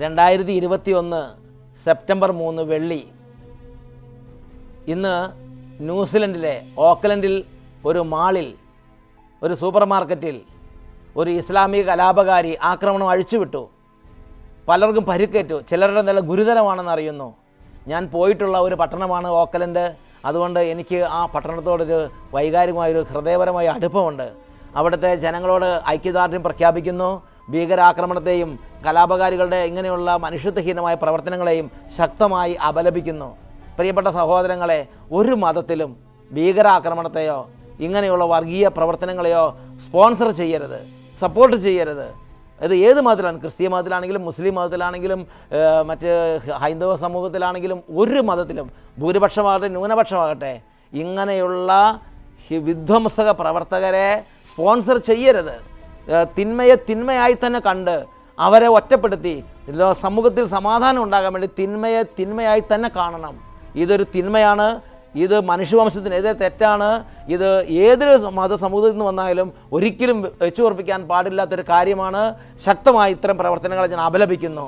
രണ്ടായിരത്തി ഇരുപത്തി ഒന്ന് സെപ്റ്റംബർ മൂന്ന് വെള്ളി. ഇന്ന് ന്യൂസിലൻഡിലെ ഓക്ലൻഡിൽ ഒരു മാളിൽ ഒരു സൂപ്പർ മാർക്കറ്റിൽ ഒരു ഇസ്ലാമിക കലാപകാരി ആക്രമണം അഴിച്ചുവിട്ടു. പലർക്കും പരിക്കേറ്റു. ചിലരുടെ നില ഗുരുതരമാണെന്ന് അറിയുന്നു ഞാൻ പോയിട്ടുള്ള ഒരു പട്ടണമാണ് ഓക്ലൻഡ്. അതുകൊണ്ട് എനിക്ക് ആ പട്ടണത്തോടൊരു വൈകാരികമായൊരു ഹൃദയപരമായ അടുപ്പമുണ്ട്. അവിടുത്തെ ജനങ്ങളോട് ഐക്യദാർഢ്യം പ്രഖ്യാപിക്കുന്നു. ഭീകരാക്രമണത്തെയും കലാപകാരികളുടെ ഇങ്ങനെയുള്ള മനുഷ്യത്വഹീനമായ പ്രവർത്തനങ്ങളെയും ശക്തമായി അപലപിക്കുന്നു. പ്രിയപ്പെട്ട സഹോദരങ്ങളെ ഒരു മതത്തിലും ഭീകരാക്രമണത്തെയോ ഇങ്ങനെയുള്ള വർഗീയ പ്രവർത്തനങ്ങളെയോ സ്പോൺസർ ചെയ്യരുത് സപ്പോർട്ട് ചെയ്യരുത്. ഇത് ഏത് മതത്തിലാണ്? ക്രിസ്തീയ മതത്തിലാണെങ്കിലും മുസ്ലിം മതത്തിലാണെങ്കിലും മറ്റ് ഹൈന്ദവ സമൂഹത്തിലാണെങ്കിലും ഒരു മതത്തിലും ഭൂരിപക്ഷമാകട്ടെ ന്യൂനപക്ഷമാകട്ടെ ഇങ്ങനെയുള്ള വിധ്വംസക പ്രവർത്തകരെ സ്പോൺസർ ചെയ്യരുത്. തിന്മയെ തിന്മയായി തന്നെ കണ്ട് അവരെ ഒറ്റപ്പെടുത്തി. സമൂഹത്തിൽ സമാധാനം ഉണ്ടാകാൻ വേണ്ടി തിന്മയെ തിന്മയായി തന്നെ കാണണം. ഇതൊരു തിന്മയാണ്. ഇത് മനുഷ്യവംശത്തിനെതിരെ തെറ്റാണ്. ഇത് ഏതൊരു മത സമൂഹത്തിൽ നിന്ന് വന്നാലും ഒരിക്കലും വെച്ചു ഉറപ്പിക്കാൻ പാടില്ലാത്തൊരു കാര്യമാണ്. ശക്തമായി ഇത്തരം പ്രവർത്തനങ്ങളെ ഞാൻ അപലപിക്കുന്നു.